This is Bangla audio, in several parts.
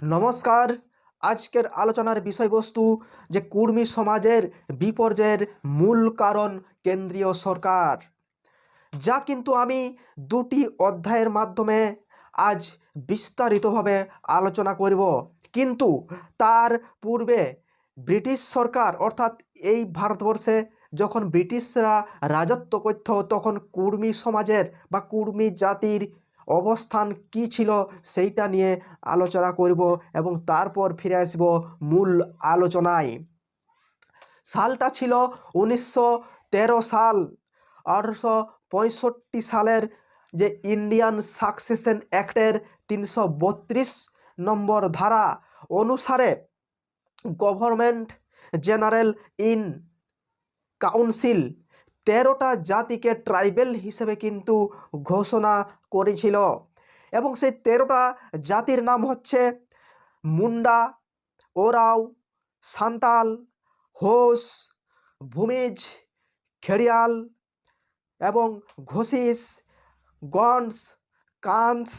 নমস্কার। আজকের আলোচনার বিষয়বস্তু যে কুর্মী সমাজের বিপর্যয়ের মূল কারণ কেন্দ্রীয় সরকার। যা কিন্তু আমি দুটি অধ্যায়ের মাধ্যমে আজ বিস্তারিতভাবে আলোচনা করব। কিন্তু তার পূর্বে ব্রিটিশ সরকার অর্থাৎ এই ভারতবর্ষে যখন ব্রিটিশরা রাজত্ব করত, তখন কুর্মী সমাজের বা কুর্মী জাতির অবস্থান কি ছিল সেইটা নিয়ে আলোচনা করব এবং তারপর ফিরে আসব মূল আলোচনায়। সালটা ছিল উনিশশো তেরো সাল, আঠারোশো পঁয়ষট্টি সালের যে ইন্ডিয়ান সাকসেশন অ্যাক্টের তিনশো বত্রিশ নম্বর ধারা অনুসারে গভর্নমেন্ট জেনারেল ইন কাউন্সিল তেরোটা জাতিকে ট্রাইবেল হিসেবে কিন্তু ঘোষণা করেছিল। এবং সেই তেরোটা জাতির নাম হচ্ছে মুন্ডা, ওরাও, সান্তাল, হোস, ভূমিজ, খেড়িয়াল এবং ঘোষিস গন্স কান্স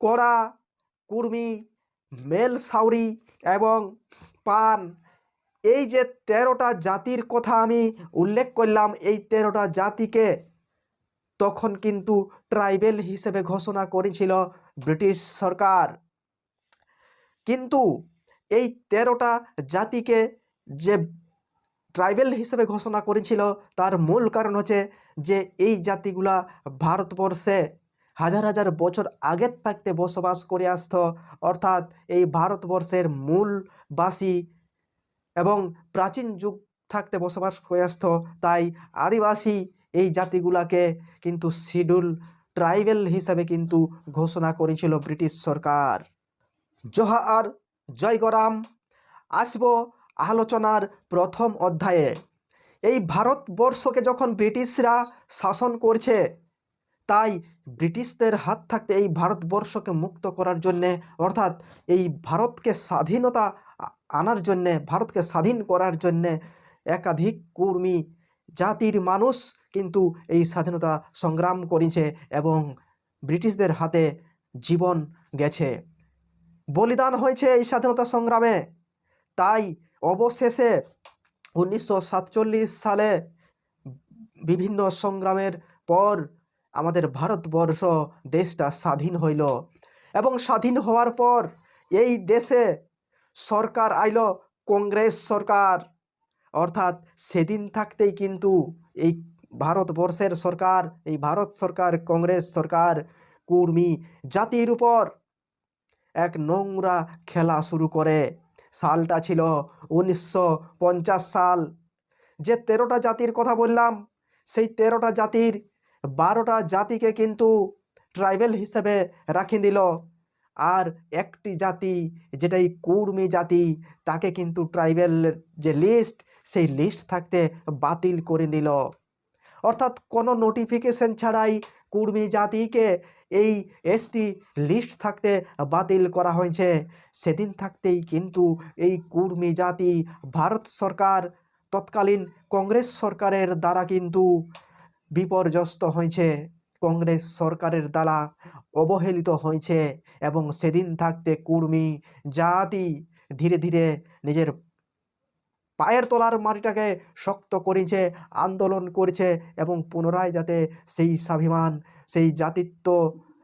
কড়া, কুর্মি মেল সাউরি এবং পান। এই যে তেরোটা জাতির কথা আমি উল্লেখ করলাম, এই তেরোটা জাতিকে তখন কিন্তু ট্রাইবেল হিসেবে ঘোষণা করেছিল ব্রিটিশ সরকার। কিন্তু এই তেরোটা জাতিকে যে ট্রাইবেল হিসেবে ঘোষণা করেছিল, তার মূল কারণ হচ্ছে যে এই জাতিগুলা ভারতবর্ষে হাজার হাজার বছর আগের থাকতে বসবাস করে আসত। অর্থাৎ এই ভারতবর্ষের মূলবাসী এবং প্রাচীন যুগ থাকতে বসবাস করে আসত তাই আদিবাসী এই জাতিগুলাকে কিন্তু শিডিউল ট্রাইবেল হিসাবে কিন্তু ঘোষণা করেছিল ব্রিটিশ সরকার। জোহার জয়গরাম, আসব আলোচনার প্রথম অধ্যায়ে। এই ভারতবর্ষকে যখন ব্রিটিশরা শাসন করছে, তাই ব্রিটিশদের হাত থাকতে এই ভারতবর্ষকে মুক্ত করার জন্যে, অর্থাৎ এই ভারতকে স্বাধীনতা আনার জন্যে, ভারতকে স্বাধীন করার জন্যে একাধিক কর্মী, জাতির মানুষ কিন্তু এই স্বাধীনতা সংগ্রাম করেছে এবং ব্রিটিশদের হাতে জীবন গেছে। বলিদান হয়েছে এই স্বাধীনতা সংগ্রামে। তাই অবশেষে উনিশশো সাতচল্লিশ সালে বিভিন্ন সংগ্রামের পর আমাদের ভারতবর্ষ দেশটা স্বাধীন হইল এবং স্বাধীন হওয়ার পর এই দেশে সরকার আইল, কংগ্রেস সরকার। অর্থাৎ সেদিন থাকতেই কিন্তু এই ভারতবর্ষের সরকার, এই ভারত সরকার, কংগ্রেস সরকার, কুর্মী, জাতির উপর এক নোংরা খেলা শুরু করে। সালটা ছিল উনিশশো পঞ্চাশ সাল। যে তেরোটা জাতির কথা বললাম, সেই তেরোটা জাতির বারোটা জাতিকে কিন্তু ট্রাইবেল হিসেবে রাখি দিল। আর একটি জাতি যেটা এই কুর্মী জাতি, তাকে কিন্তু ট্রাইবেল যে লিস্ট সেই লিস্ট থাকতে বাতিল করে দিল। অর্থাৎ কোনো নোটিফিকেশন ছাড়াই কুর্মী জাতিকে এই এসটি লিস্ট থাকতে বাতিল করা হয়েছে। সেদিন থাকতেই কিন্তু এই কুর্মী জাতি ভারত সরকার, তৎকালীন কংগ্রেস সরকারের দ্বারা কিন্তু বিপর্যস্ত হয়েছে। কংগ্রেস সরকারের দ্বারা অবহেলিত হয়েছে এবং সেদিন থাকতে কুর্মী জাতি ধীরে ধীরে নিজের পায়ের তলার মাটিটাকে শক্ত করেছে, আন্দোলন করেছে এবং পুনরায় যাতে সেই স্বাভিমান, সেই জাতিত্ব,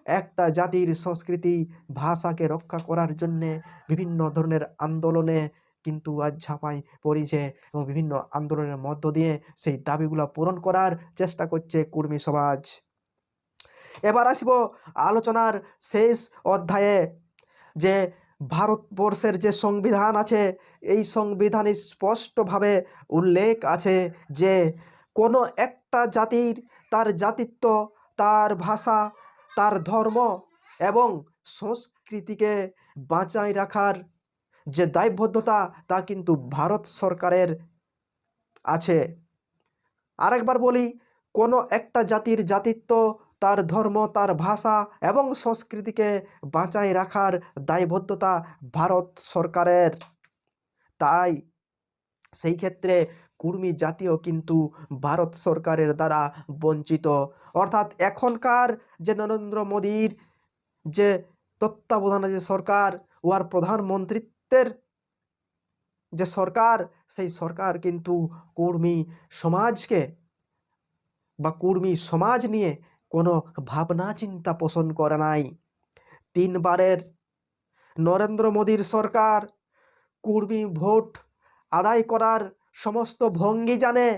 একটা জাতির সংস্কৃতি, ভাষাকে রক্ষা করার জন্যে বিভিন্ন ধরনের আন্দোলনে কিন্তু আজ ঝাঁপাই পড়েছে এবং বিভিন্ন আন্দোলনের মধ্য দিয়ে সেই দাবিগুলো পূরণ করার চেষ্টা করছে কুর্মী সমাজ। এবার আসব আলোচনার শেষ অধ্যায়ে, যে ভারতবর্ষের যে সংবিধান আছে, এই সংবিধানে স্পষ্টভাবে উল্লেখ আছে যে কোনো একটা জাতির তার জাতিত্ব, তার ভাষা, তার ধর্ম এবং সংস্কৃতিকে বাঁচাই রাখার যে দায়বদ্ধতা, তা কিন্তু ভারত সরকারের আছে। আরেকবার বলি, কোনো একটা জাতির জাতিত্ব তার ধর্ম, তার ভাষা এবং সংস্কৃতিকে বাঁচাই রাখার দায়বদ্ধতা ভারত সরকারের। তাই সেই ক্ষেত্রে কুর্মী জাতীয় কিন্তু ভারত সরকারের দ্বারা বঞ্চিত। অর্থাৎ এখনকার যে নরেন্দ্র মোদীর যে তত্ত্বাবধানে যে সরকার ওয়ার প্রধানমন্ত্রিত্বের যে সরকার, সেই সরকার কিন্তু কুর্মী সমাজকে বা কুর্মী সমাজ নিয়ে কোনো ভাবনা চিন্তা পোষণ করে নাই। তিনবারের নরেন্দ্র মোদীর সরকার কুর্মী ভোট আদায় করার সমস্ত ভঙ্গি জানে,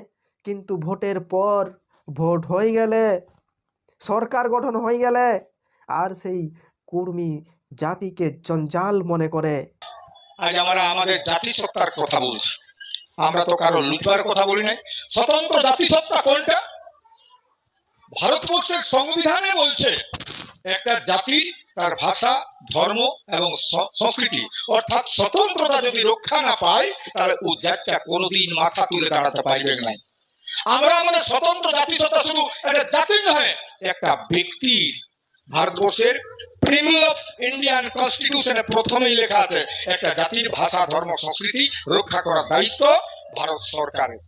কিন্তু ভোটের পর ভোট হয়ে গেলে, সরকার গঠন হয়ে গেলে আর সেই কুর্মী জাতিকে জঞ্জাল মনে করে। আজ আমরা আমাদের জাতিসত্তার কথা বলছি। আমরা তো কারও লুটবার কথা বলি নাই। স্বতন্ত্র জাতিসত্তা কোনটা? ভারতবর্ষের সংবিধানে বলছে, একটা জাতির তার ভাষা, ধর্ম এবং সংস্কৃতি, অর্থাৎ স্বতন্ত্রতা যদি রক্ষা না পায়, তাহলে ও জাতটা কোনোদিন মাথা তুলে দাঁড়াতে পারবে না। আমরা আমাদের স্বতন্ত্র জাতিসত্তা শুধু একটা জাতির নয়, একটা ব্যক্তির ভারতবর্ষের প্রিমিয়ার অফ ইন্ডিয়ান কনস্টিটিউশনে প্রথমেই লেখা আছে, একটা জাতির ভাষা, ধর্ম, সংস্কৃতি রক্ষা করার দায়িত্ব ভারত সরকারের।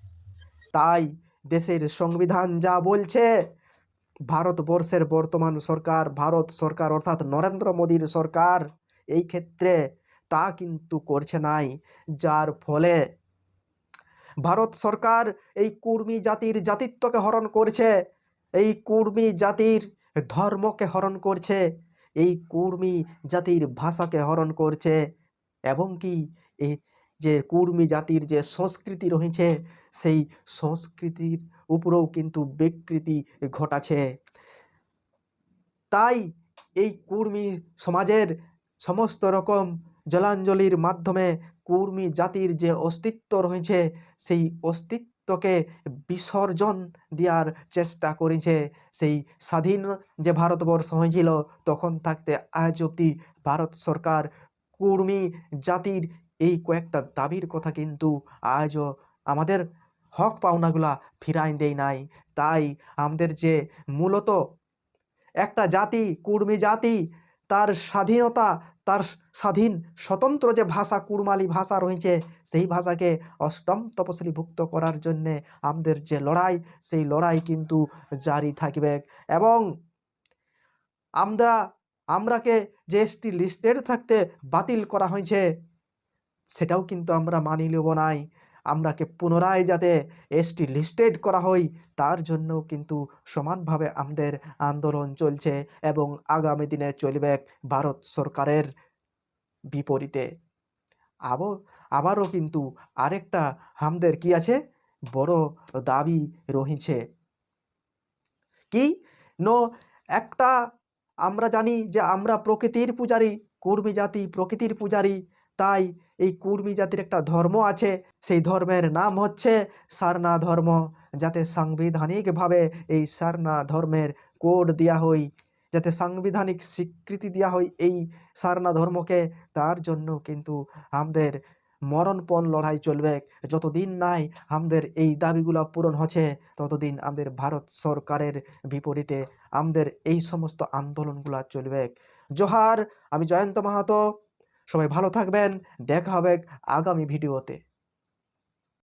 তাই দেশের সংবিধান যা বলছে ভারতবর্ষের বর্তমান সরকার, ভারত সরকার অর্থাৎ নরেন্দ্র মোদীর সরকার এই ক্ষেত্রে তা কিন্তু করছে নাই। যার ফলে ভারত সরকার এই কুর্মী জাতির জাতিত্বকে হরণ করছে, এই কুর্মী জাতির ধর্মকে হরণ করছে, এই কুর্মী জাতির ভাষাকে হরণ করছে এবং কি যে কুর্মী জাতির যে সংস্কৃতি রয়েছে, সেই সংস্কৃতির উপরেও কিন্তু বিকৃতি ঘটাছে তাই এই কুর্মী সমাজের সমস্ত রকম জলাঞ্জলির মাধ্যমে কুর্মী জাতির যে অস্তিত্ব রয়েছে, সেই অস্তিত্বকে বিসর্জন দেওয়ার চেষ্টা করেছে। সেই স্বাধীন যে ভারতবর্ষ হয়েছিল, তখন থাকতে আজ অবধি ভারত সরকার কুর্মী জাতির এই কয়েকটা দাবির কথা কিন্তু আজও আমাদের হক পাওনাগুলা ফিরাইন দেয় নাই। তাই আমাদের যে মূলত একটা জাতি, কুর্মী জাতি, তার স্বাধীনতা, তার স্বাধীন স্বতন্ত্র যে ভাষা কুড়মালি ভাষা রয়েছে, সেই ভাষাকে অষ্টম তপশিলিভুক্ত করার জন্যে আমাদের যে লড়াই, সেই লড়াই কিন্তু জারি থাকবে। এবং আমরা, আমরাকে যে এসটি লিস্টেড থাকতে বাতিল করা হয়েছে, সেটাও কিন্তু আমরা মানি নেব নাই। আমরাকে পুনরায় যাতে এসটি লিস্টেড করা হয়, তার জন্য কিন্তু সমানভাবে আমাদের আন্দোলন চলছে এবং আগামী দিনে চলবে ভারত সরকারের বিপরীতে। আবো, আবারও কিন্তু আরেকটা আমাদের কি আছে? বড় দাবি রয়েছে কি? নো, একটা আমরা জানি যে আমরা প্রকৃতির পূজারী, কুর্মী জাতি, প্রকৃতির পূজারী, তাই এই কুর্মী জাতির একটা ধর্ম আছে। সেই ধর্মের নাম হচ্ছে সারনা ধর্ম, যাতে সাংবিধানিকভাবে এই সারনা ধর্মের কোড দেওয়া হয় যাতে সাংবিধানিক স্বীকৃতি দেওয়া হয় এই সারনা ধর্মকে। তার জন্য কিন্তু আমাদের মরণপণ লড়াই চলবে। যতদিন নাই আমাদের এই দাবিগুলো পূরণ হচ্ছে, ততদিন আমাদের ভারত সরকারের বিপরীতে আমাদের এই সমস্ত আন্দোলনগুলো চলবে। জোহার, আমি জয়ন্ত মাহাতো। সবাই ভালো থাকবেন দেখা হবে আগামী ভিডিওতে।